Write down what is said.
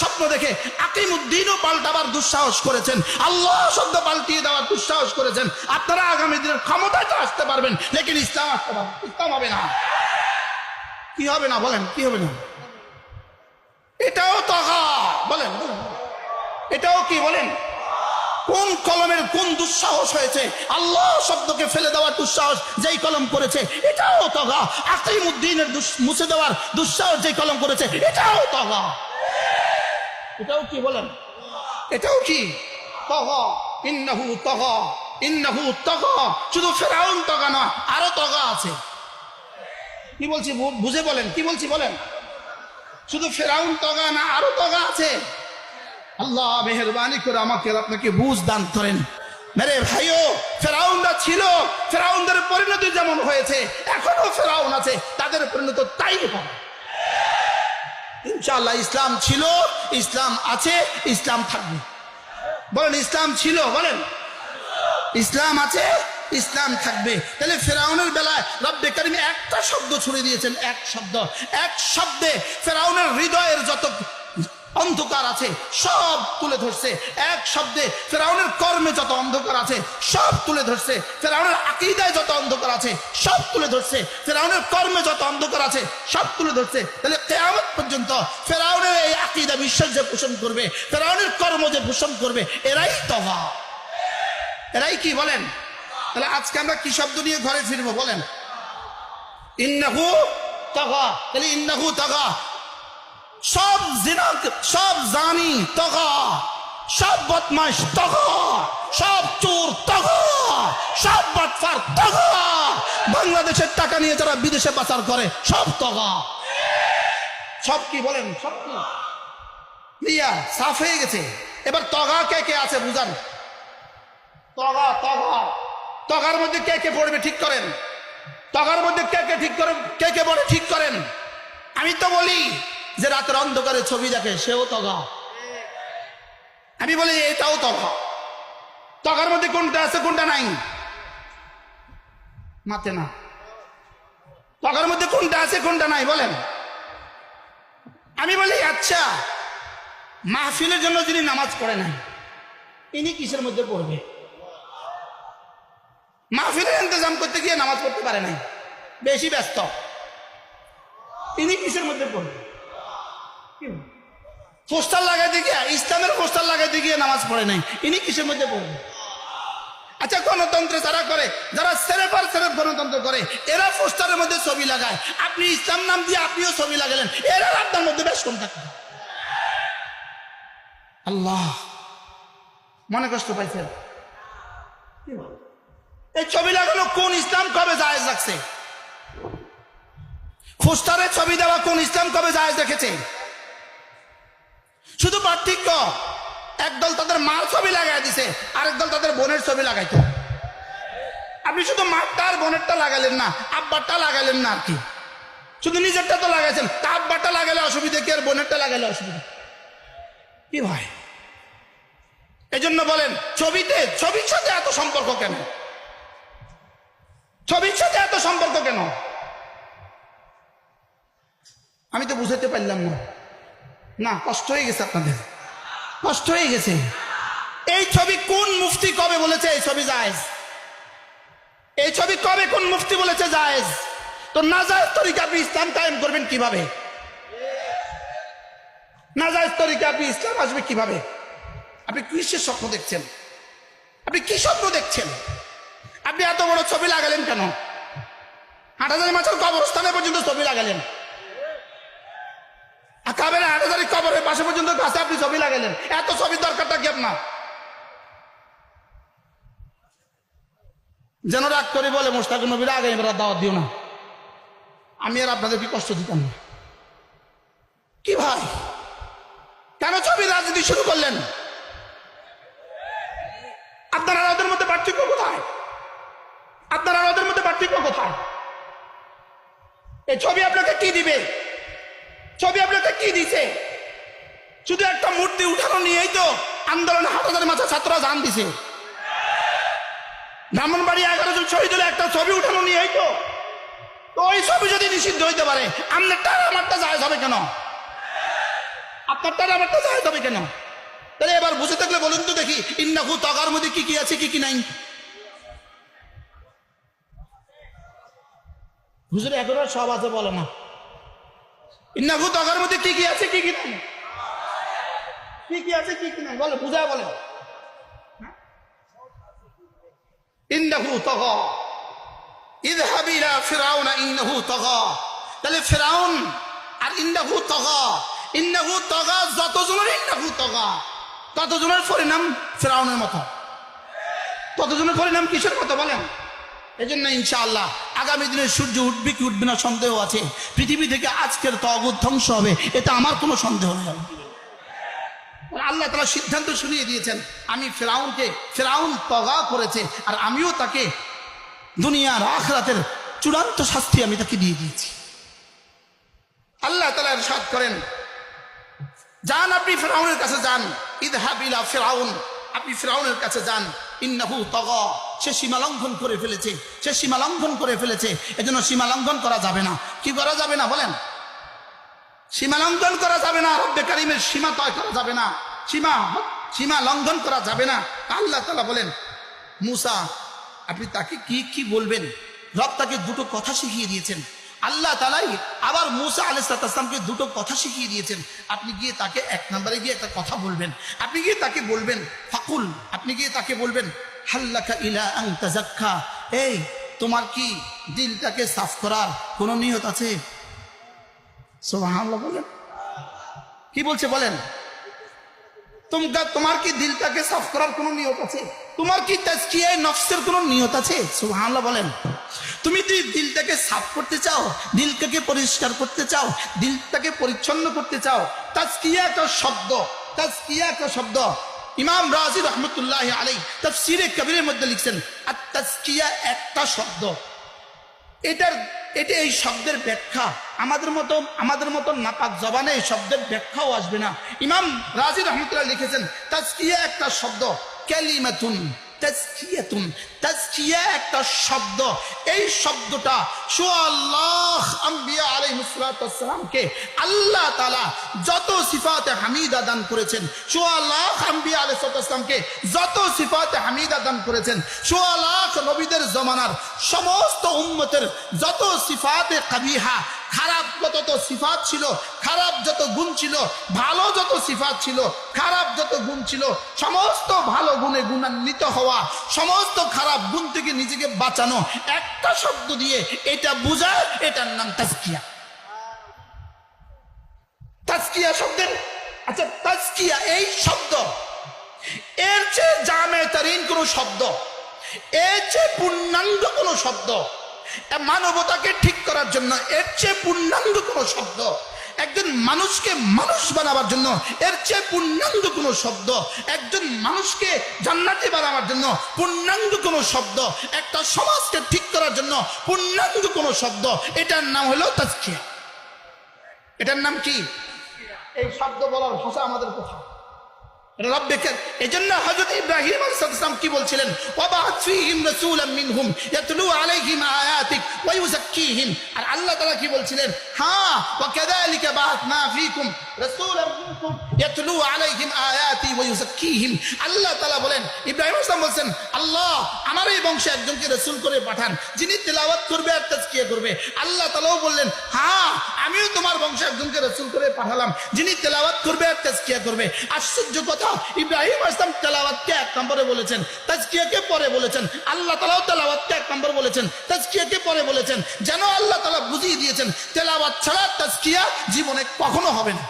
স্বপ্ন দেখে আকিমুদ্দিনও পাল্টাবার দুঃসাহস করেছেন। আল্লাহ শব্দ পাল্টিয়ে দেওয়ার দুঃসাহস করেছেন। আপনারা আগামী দিনের ক্ষমতায় তো আসতে পারবেন, লেকিন ইসলাম আসতে পারবেন ইসলাম হবে না। কি হবে না বলেন, কি হবে না? এটাও তগা বলেন। এটাও কি, বলেন? কোন কলমের কোন দুঃসাহস হয়েছে? আল্লাহ শব্দকে ফেলে দেওয়ার দুঃসাহস যেই কলম করেছে, এটাও তগা আকিম উদ্দিনের মুছে দেওয়ার দুঃসাহস যেই কলম করেছে, এটাও তগা এটাও কি বলেন? এটাও কি? তগা ইন্নাহু তগা ইন্নাহু তগা শুধু ফেরাউন তগা না আরও তগা আছে। কি বলছি বুঝে বলেন কি বলছি বলেন? শুধু ফেরাউন তগা না আরও তগা আছে। আল্লাহ মেহরবানি করে আমাকে আপনাকে বুঝ দান করেন। মেরে ভাইও ফেরাউনরা ছিল ফেরাউনদের পরিণতি যেমন হয়েছে এখনও ফেরাউন আছে তাদের পরিণত তাই হবে। ইনশাআল্লাহ ইসলাম ছিল, ইসলাম আছে, ইসলাম থাকবে। বলেন, ইসলাম ছিল, বলেন। ইসলাম আছে, ইসলাম থাকবে। তাহলে ফেরাউনের বেলায় রব্বে করিম একটা শব্দ ছুড়ে দিয়েছেন, এক শব্দ। এক শব্দে ফেরাউনের হৃদয়ের যত অন্ধকার আছে, সব তুলে ধরছে। এক শব্দে ফেরাউনের কর্মে যত অন্ধকার আছে, সব তুলে ধরছে। ফেরাউনের আকিদায় যত অন্ধকার আছে, সব তুলে ধরছে। ফেরাউনের কর্মে যত অন্ধকার আছে, সব তুলে ধরছে। তাহলে কেয়ামত পর্যন্ত ফেরাউনের এই আকিদা বিশ্বাস যে পোষণ করবে, ফেরাউনের কর্ম যে পোষণ করবে, এরাই তবা এরাই কি বলেন? তাহলে আজকে আমরা কি শব্দ নিয়ে ঘরে ফিরবো বলেন? ইন্নাহু তগা তাহলে ইন্নাহু তগা সব জিনা সব জানি তগা, সব বদমাস তগা, সব চোর তগা, সব বাটফার তগা। বাংলাদেশের টাকা নিয়ে যারা বিদেশে পাচার করে, সব তগা। সব কি বলেন? সব কি? সাফ হয়ে গেছে। এবার তগা কে কে আছে বুঝান? তগা তগা। তগার মধ্যে কে কে পড়বে ঠিক করেন? তগার মধ্যে কে কে ঠিক করেন কে কে পড়ে ঠিক করেন? আমি তো বলি যে রাতের অন্ধকারে ছবি দেখে, সেও তগা। আমি বলি, এটাও তগা। তগার মধ্যে কোনটা আছে, কোনটা নাই? মাতে না। তগার মধ্যে কোনটা আছে, কোনটা নাই, বলেন। আমি বলি আচ্ছা মাহফিলের জন্য যিনি নামাজ পড়ে নাই, ইনি কিসের মধ্যে পড়বে? মাহফিলের ইন্তজাম করতে গিয়ে নামাজ পড়তে পারে নাই। বেশি ব্যস্ত। ইনি কিসের মধ্যে পড়বে? পোস্টার লাগাইতে গিয়ে, ইসলামের পোস্টার লাগাইতে গিয়ে নামাজ পড়ে নাই। ইনি কিসের মধ্যে পড়বে আচ্ছা গণতন্ত্র যারা করে, যারা সেরেফার সেরেফ গণতন্ত্র করে, এরা পোস্টারের মধ্যে ছবি লাগায়। আপনি ইসলাম নাম দিয়ে আপনিও ছবি লাগালেন, এরা আপনার মধ্যে বেশ কম থাকে। আল্লাহ, মনে কষ্ট পাইছেন? এই ছবি লাগানো কোন ইসলাম কবে জায়েজ রাখছে? পোস্টারে ছবি দেওয়া কোন ইসলাম কবে জায়েজ রেখেছে? শুধু পার্থক্য, একদল তাদের মার ছবি লাগাই দিছে আরেক দল তাদের বোনের ছবি লাগাইতো। আপনি শুধু মারটা আর বোনেরটা লাগালেন না, আব্বারটা লাগালেন না আর কি। শুধু নিজেরটা তো লাগাইছেন, তা আব্বারটা লাগালে অসুবিধা কি, আর বোনেরটা লাগালে অসুবিধা? কি ভাই? এই জন্য বলেন, ছবিতে, ছবির সাথে এত সম্পর্ক কেন? ছবির সাথে এত সম্পর্ক কেন? আমি তো বুঝাতে পারলাম না। না, কষ্ট হয়ে গেছে আপনাদের। কষ্ট হয়ে গেছে। এই ছবি কোন মুফতি কবে বলেছে? এই ছবি জায়েজ। এই ছবি কবে কোন মুফতি বলেছে জায়েজ? তো নাজায়েজ তরিকা আপনি ইসলাম কায়েম করবেন কীভাবে? নাজায়েজ তরিকা আপনি ইসলাম আসবে কীভাবে? আপনি কিসের স্বপ্ন দেখছেন? আপনি কি স্বপ্ন দেখছেন? আপনি এত বড় ছবি লাগালেন কেন? হাটাজারি মাছের কবরস্থানে পর্যন্ত ছবি লাগালেন। কাবের হাটাজারি কবরের পাশে পর্যন্ত গাছে আপনি ছবি লাগালেন এত ছবির দরকারটা কি আপনার? যেন রাগ করে বলে মোস্তাক নবীর আগে এবার দাওয়াত দিও না। আমি আর আপনাদেরকে কষ্ট দিতাম না। কি ভাই? কেন ছবি রাজনীতি শুরু করলেন? আপনার ওদের মধ্যে পার্থক্য কোথায়? আপনার ওদের মধ্যে পার্থক্য কোথায়? এই ছবি আপনাকে কি দিবে? ছবি আপনাকে কি দিছে? শুধু একটা মূর্তি উঠানো নিয়েই তো আন্দোলনে হাটাজারের মাথা ছাত্ররা জান দিছে। ব্রাহ্মণবাড়ি এগারো জন শহীদ হলে একটা ছবি উঠানো নিয়েই তো। ওই ছবি যদি নিষিদ্ধ হইতে পারে আপনারটা আমারটা জায়জ হবে কেন? আপনারটা আমারটা জায়েজ হবে কেন? তাহলে এবার বুঝে থাকলে বলুন তো দেখি, ইন্নাহু তগার মধ্যে কি কি আছে, কি কি নাই? হুজুর, এখন সব আছে বলে না। ইন্নাহু তগার মধ্যে কি কি আছে, কি কি নাই? কি কি আছে, কি কি নাই? বলে বুঝায় বলে। ইন্নাহু তগা। ইযহাব ইলা ফিরাউনা ইন্নাহু তগা। তাহলে ফিরাউন আর ইন্নাহু তগা। ইন্নাহু তগা, যতজনের ইন্নাহু তগা। ততজনের পরিণাম ফেরাউনের মতো। ততজনের পরিণাম কিসের মতো, বলেন? এই জন্য ইনশাআল্লাহ আগামী দিনে সূর্য উঠবে কি উঠবে না সন্দেহ আছে। পৃথিবী থেকে আজকের তগত ধ্বংস হবে, এটা আমার কোনো সন্দেহ নেই। আল্লাহ তারা সিদ্ধান্ত শুনিয়ে দিয়েছেন, আমি ফেরাউনকে, ফেরাউন তগা করেছে, আর আমিও তাকে দুনিয়ার আখরাতের চূড়ান্ত শাস্তি আমি তাকে দিয়ে দিয়েছি। আল্লাহ তালা সাত করেন, যান আপনি ফেরাউনের কাছে যান ইদহাবিলা ফেরাউন। আপনি ফেরাউনের কাছে যান। ইন্নাহু তগ। সে সীমা লঙ্ঘন করে ফেলেছে। সে সীমা লঙ্ঘন করে ফেলেছে। এজন্য সীমা লঙ্ঘন করা যাবে না। কি করা যাবে না বলেন? সীমা লঙ্ঘন করা যাবে না, রব্বে কারিমের সীমা তয় করা যাবে না। সীমা সীমা লঙ্ঘন করা যাবে না। আল্লাহ তালা বলেন, মুসা, আপনি তাকে কি কি বলবেন? রব তাকে দুটো কথা শিখিয়ে দিয়েছেন। আল্লাহ তালাই আবার মুসা আলাইসালামকে দুটো কথা শিখিয়ে দিয়েছেন। আপনি গিয়ে তাকে এক নম্বরে গিয়ে একটা কথা বলবেন। আপনি গিয়ে তাকে বলবেন, ফাকুল আপনি গিয়ে তাকে বলবেন হাল্লাকা ইলা আং তাজাক্কা এই, তোমার কি দিলটাকে সাফ করার কোনো নিয়ত আছে? বলেন। কি বলছে বলেন? তোমরা, তোমার কি দিলটাকে সাফ করার কোনো নিয়ত আছে? তোমার কি তাজকিয়ায় নফসের কোনো নিয়ত আছে? সুবহানাল্লাহ বলেন। তুমি যদি দিলটাকে সাফ করতে চাও, দিলটাকে পরিষ্কার করতে চাও, দিলটাকে পরিচ্ছন্ন করতে চাও, তাজকিয়া একটা শব্দ, তাজকিয়া একটা শব্দ। ইমাম রাজি রহমতুল্লাহ আলাই তাফসিরে কবিরের মধ্যে লিখছেন আর তাজকিয়া একটা শব্দ। এটার, এটা এই শব্দের ব্যাখ্যা। আমাদের মতো আমাদের মতো নাপাক জবানে এই শব্দের ব্যাখ্যাও আসবে না। ইমাম রাজি রহমতুল্লাহ লিখেছেন, তাজকিয়া একটা শব্দ, ক্যালিমাতুন। তাজকিয়াতুন, তাজকিয়া একটা শব্দ। এই শব্দটা আম্বিয়া আলাইহিসসালামকে আল্লাহ তাআলা যত সিফাতে হামিদা দান করেছেন সুআল্লাহ আম্বিয়া আলাইহিসসালামকে যত সিফাতে হামিদা দান করেছেন সুআল্লাহ নবীদের জমানার সমস্ত উম্মতের যত সিফাতে কাবিহা খারাপ যত সিফাত ছিল, খারাপ যত গুণ ছিল, ভালো যত সিফাত ছিল, খারাপ যত গুণ ছিল, সমস্ত ভালো গুণে গুণান্বিত হওয়া, সমস্ত খারাপ গুণ থেকে নিজেকে বাঁচানো, একটা শব্দ দিয়ে এটা বোঝায় এটার নাম তাজকিয়া। তাজকিয়া শব্দের আচ্ছা তাজকিয়া এই শব্দ, এর চেয়ে জামে তারিন কোনো শব্দ, এর চেয়ে পূর্ণাঙ্গ কোনো শব্দ মানবতাকে ঠিক করার জন্য এর চেয়ে পূর্ণাঙ্গ কোনো শব্দ, একজন মানুষকে মানুষ বানাবার জন্য এর চেয়ে পূর্ণাঙ্গ কোনো শব্দ, একজন মানুষকে জান্নাতি বানাবার জন্য পূর্ণাঙ্গ কোনো শব্দ, একটা সমাজকে ঠিক করার জন্য পূর্ণাঙ্গ কোনো শব্দ, এটার নাম হলো তাজকিয়া। এটার নাম কি? এই শব্দ বলার ভাষা আমাদের কোথায় রব্বেকে এজন্য হযরত ইব্রাহিম আলাইহিস সালাম কি বলছিলেন? মিনহুম ইয়াতলু আলাইহিম আয়াতিক ওয়া ইউযাক্কিহিম। আর আল্লাহ তাআলা কি বলছিলেন? হ্যাঁ ওয়া কাযালিকা বাআতনা ফীকুম। মিনকুম ইয়াতলু আলাইহিম আয়াতি ওয়া ইউযাক্কিহিম। আল্লাহ তাআলা বলেন, ইব্রাহিম আল্লাহ আমার এই বংশে একজনকে রাসূল করে পাঠান, যিনি তেলাওয়াত করবে আর করবে। আল্লাহ তাআলাও বললেন হ্যাঁ আমিও তোমার বংশে একজনকে রাসূল করে পাঠালাম, যিনি তেলাওয়াত করবে আর তাজকিয়া করবে। আশ্চর্য কথা, ইব্রাহিম আসলাম তেলাওয়াতকে এক নম্বরে বলেছেন, তাজকিয়াকে পরে বলেছেন, আল্লাহ তালাও তেলাওয়াতকে এক নম্বর বলেছেন, তাজকিয়াকে পরে বলেছেন, যেন আল্লাহ তালা বুঝিয়ে দিয়েছেন, তেলাওয়াত ছাড়া তাজকিয়া জীবনে কখনো হবে না।